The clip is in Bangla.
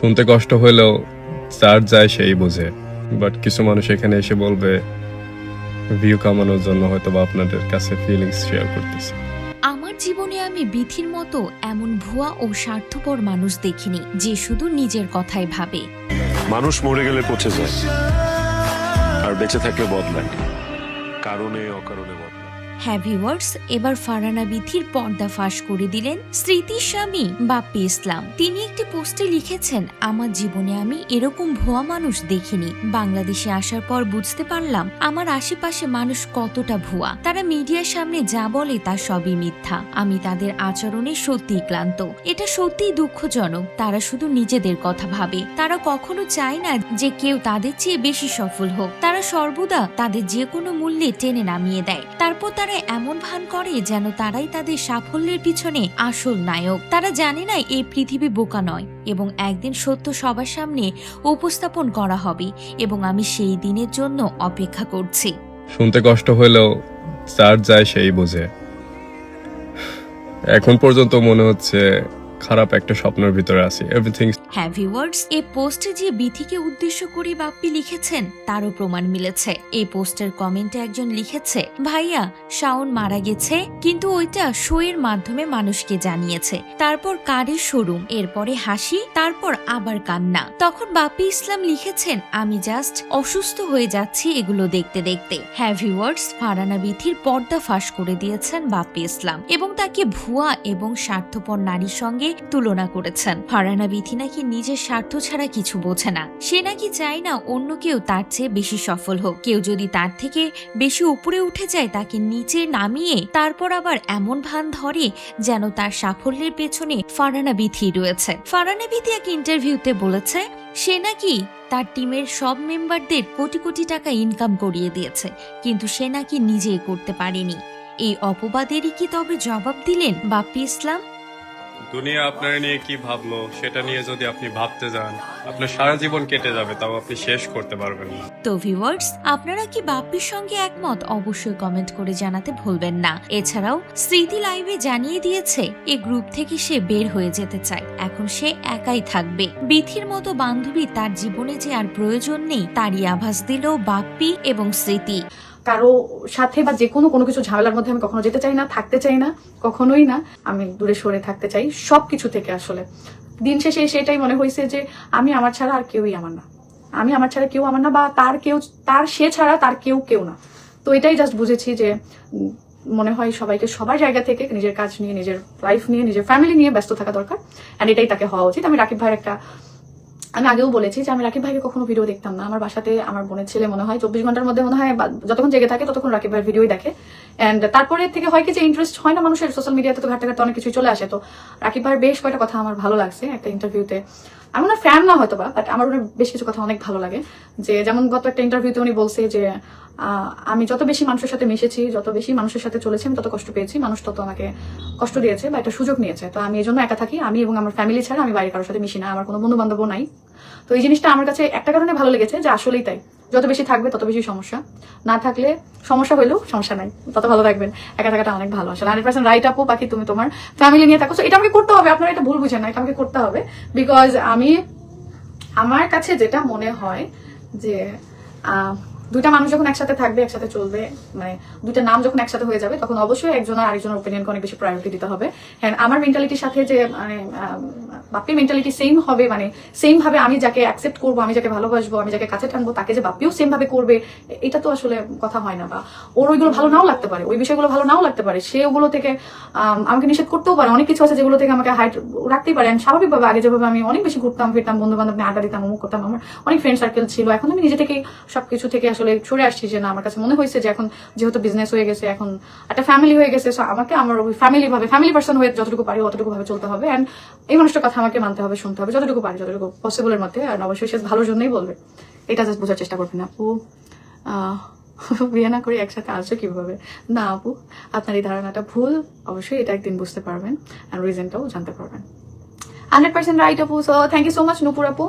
শুনতে কষ্ট হলেও যার যায় সেই বোঝে। বাট কিছু মানুষ এখানে এসে বলবে ভিউ কামানোর জন্য হয়তো বা আপনাদের কাছে ফিলিংস শেয়ার করতেছে। আমার জীবনে আমি বিথির মতো এমন ভুয়া ও স্বার্থপর মানুষ দেখিনি যে শুধু নিজের কথাই ভাবে। মানুষ মরে গেলে পচে যায় আর বেঁচে থাকলে বদলায়। কারণে অকারণে বদলায়। হ্যাঁ ভিউয়ার্স, এবার ফারানা বিধির পর্দা ফাঁস করে দিলেন স্মৃতির স্বামী বাপ্পি ইসলাম। তিনি একটি পোস্টে লিখেছেন, আমার জীবনে আমি এরকম ভুয়া মানুষ দেখিনি। বাংলাদেশে আসার পর বুঝতে পারলাম, আমার আশেপাশে মানুষ কতটা ভুয়া। তারা মিডিয়ার সামনে যা বলে তা সবই মিথ্যা। আমি তাদের আচরণে সত্যিই ক্লান্ত। এটা সত্যিই দুঃখজনক। তারা শুধু নিজেদের কথা ভাবে। তারা কখনো চায় না যে কেউ তাদের চেয়ে বেশি সফল হোক। তারা সর্বদা তাদের যে কোনো মূল্যে টেনে নামিয়ে দেয়। তারপর তারা এমন ভান করে যেন তারাই তাদের সাফল্যের পিছনে আসল নায়ক। তারা জানে না এই পৃথিবী বোকা নয় এবং একদিন সত্য সবার সামনে উপস্থাপন করা হবে এবং আমি সেই দিনের জন্য অপেক্ষা করছি। শুনতে কষ্ট হলেও যার যায় সেই বোঝে। এখন পর্যন্ত মনে হচ্ছে খারাপ একটা স্বপ্নের ভিতরে আছি। এভরিথিং হ্যাঁ ভিউয়ার্স এই পোস্টে যে বিথিকে উদ্দেশ্য করে বাপ্পি লিখেছেন, তারও প্রমাণ মিলেছে। এই পোস্টের কমেন্টে একজন লিখেছে, ভাইয়া, শাওন মারা গেছে, কিন্তু ওইটা শো এর মাধ্যমে মানুষকে জানিয়েছে। তারপর কারের শোরুম, এরপরে হাসি, তারপর আবার কান্না। তখন বাপ্পি ইসলাম লিখেছেন, আমি জাস্ট অসুস্থ হয়ে যাচ্ছি এগুলো দেখতে দেখতে। হ্যাঁ ভিউয়ার্স ফারানা বিথির পর্দা ফাঁস করে দিয়েছেন বাপ্পি ইসলাম এবং তাকে ভুয়া এবং স্বার্থপর নারীর সঙ্গে তুলনা করেছেন। ফারানা বিথি নাকি নিজের স্বার্থ ছাড়া কিছু বোঝে না। সে নাকি চায় না অন্য কেউ তার চেয়ে বেশি সফল হোক। কেউ যদি তার থেকে বেশি উপরে উঠে যায়, তাকে নিচে নামিয়ে তারপর আবার এমন ভান ধরে যেন তার সাফল্যের পেছনে ফারানা বিথি রয়েছে। ফারানা বিথি এক ইন্টারভিউতে বলেছে, সে নাকি তার টিমের সব মেম্বারদের কোটি কোটি টাকা ইনকাম করিয়ে দিয়েছে, কিন্তু সে নাকি নিজেই করতে পারেনি। এই অপবাদেরই কি তবে জবাব দিলেন বাপ্পি ইসলাম? দুনিয়া আপনার নিয়ে কি ভাবলো, সেটা নিয়ে যদি আপনি ভাবতে যান, আপনার সারা জীবন কেটে যাবে, তাও আপনি শেষ করতে পারবেন না। তো ভিউয়ার্স আপনারা কি বাপ্পির সঙ্গে একমত? অবশ্যই কমেন্ট করে জানাতে ভুলবেন না। এছাড়াও, স্মৃতি লাইভে জানিয়ে দিয়েছে এই গ্রুপ থেকে সে বের হয়ে যেতে চায়। এখন সে একাই থাকবে। বিথির মতো বান্ধবী তার জীবনে যে আর প্রয়োজন নেই, তারই আভাস দিল বাপ্পি এবং স্মৃতি। কারও সাথে বা যে কোনো কোনো কিছু ঝামেলার মধ্যে আমি কখনো যেতে চাই না, থাকতে চাই না, কখনোই না। আমি দূরে সরে থাকতে চাই সব কিছু থেকে আসলে। দিন শেষে সেটাই মনে হয়েছে যে আমি আমার ছাড়া আর কেউই আমার না। আমি আমার ছাড়া কেউ আমার না বা তার কেউ, তার সে ছাড়া তার কেউ কেউ না। তো এটাই জাস্ট বুঝেছি যে মনে হয় সবাইকে সবার জায়গা থেকে নিজের কাজ নিয়ে, নিজের লাইফ নিয়ে, নিজের ফ্যামিলি নিয়ে ব্যস্ত থাকা দরকার। অ্যান্ড এটাই তাকে হওয়া উচিত। আমি রাকিব ভাইয়ের একটা আমি আগেও বলেছি যে আমি রাকিব ভাইকে কখনো ভিডিও দেখতাম না। আমার বাসাতে আমার বোনের ছেলে মনে হয় চব্বিশ ঘণ্টার মধ্যে মনে হয় যতক্ষণ জেগে থাকে ততক্ষণ রাকিব ভাইয়ের ভিডিওই দেখে। অ্যান্ড তারপরে থেকে হয় কি যে ইন্টারেস্ট হয় না মানুষের সোশ্যাল মিডিয়াতে তো ঘাটতে ঘাটতে অনেক কিছুই চলে আসে। তো রাকিব ভাইয়ের বেশ কয়েকটা কথা আমার ভালো লাগছে একটা ইন্টারভিউতে আমি ওনার ফ্যান না হয়তো বা বাট আমার ওনার বেশ কিছু কথা অনেক ভালো লাগে। যে যেমন গত একটা ইন্টারভিউতে উনি বলছে যে আমি যত বেশি মানুষের সাথে মিশেছি, যত বেশি মানুষের সাথে চলেছি, আমি তত কষ্ট পেয়েছি, মানুষ তত আমাকে কষ্ট দিয়েছে বা একটা সুযোগ নিয়েছে। তো আমি এই জন্য একা থাকি, আমি এবং আমার ফ্যামিলি ছাড়া আমি বাইরে কারোর সাথে মিশি না, আমার কোনো বন্ধু বান্ধবও নাই। তো এই জিনিসটা আমার কাছে একটা কারণে ভালো লেগেছে যে আসলেই তাই। যত বেশি থাকবে, তত বেশি সমস্যা। না থাকলে সমস্যা হলেও সমস্যা নাই। তত ভালো থাকবেন। একা থাকাটা অনেক ভালো। আসলে হান্ড্রেড পার্সেন্ট রাইট আপু, বাকি তুমি তোমার ফ্যামিলি নিয়ে থাকো। এটা আমাকে করতে হবে। আপনারা এটা ভুল বুঝেন না। এটা আমাকে করতে হবে। বিকজ আমি, আমার কাছে যেটা মনে হয় যে দুইটা মানুষ যখন একসাথে থাকবে, একসাথে চলবে মানে দুইটা নাম যখন একসাথে হয়ে যাবে, তখন অবশ্যই একজন আর আরেকজনের ওপিনিয়নকে অনেক বেশি প্রায়োরিটি দিতে হবে। হ্যাঁ আমার মেন্টালিটির সাথে যে মানে বাপ্পির মেন্টালিটি সেম হবে মানে সেম ভাবে আমি যাকে অ্যাকসেপ্ট করব, আমি যাকে ভালোবাসবো, আমি যাকে কাছে টানবো, তাকে যে বাপ্পিও সেম ভাবে করবে, এটা তো আসলে কথা হয় না। বা ওর ওইগুলো ভালো নাও লাগতে পারে, ওই বিষয়গুলো ভালো নাও লাগতে পারে, সে ওগুলো থেকে আমাকে নিষেধ করতেও পারে, অনেক কিছু আছে যেগুলো থেকে আমাকে হাইট রাখতেই পারে। আমি স্বাভাবিকভাবে আগে যেভাবে আমি অনেক বেশি ঘুরতাম, ফিরতাম বন্ধু বান্ধব আড্ডা দিতাম অমুক করতাম, আমার অনেক ফ্রেন্ড সার্কেল ছিল। এখন আমি নিজে থেকেই সবকিছু থেকে আসলে সরে আসছি যে না, আমার কাছে মনে হয়েছে যে এখন যেহেতু বিজনেস হয়ে গেছে, এখন একটা ফ্যামিলি হয়ে গেছে, so আমাকে আমার ওই ফ্যামিলি ভাবে ফ্যামিলি পার্সন হয়ে যতটুকু পারি অতটুকু ভাবে চলতে হবে অ্যান্ড এই মানুষটার কথা আমাকে মানতে হবে, শুনতে হবে, যতটুকু পারি, যতটুকু পসিবলের মধ্যে আর অবশ্যই সে ভালোর জন্যই বলবে। এটা জাস্ট বোঝার চেষ্টা করবেন আপু। বিয়ে না করে একসাথে আসছো কীভাবে? না, আপু, আপনার এই ধারণাটা ভুল, অবশ্যই এটা একদিন বুঝতে পারবেন আর রিজনটাও জানতে পারবেন। হান্ড্রেড পার্সেন্ট রাইট আপু so thank you so much Nupur আপু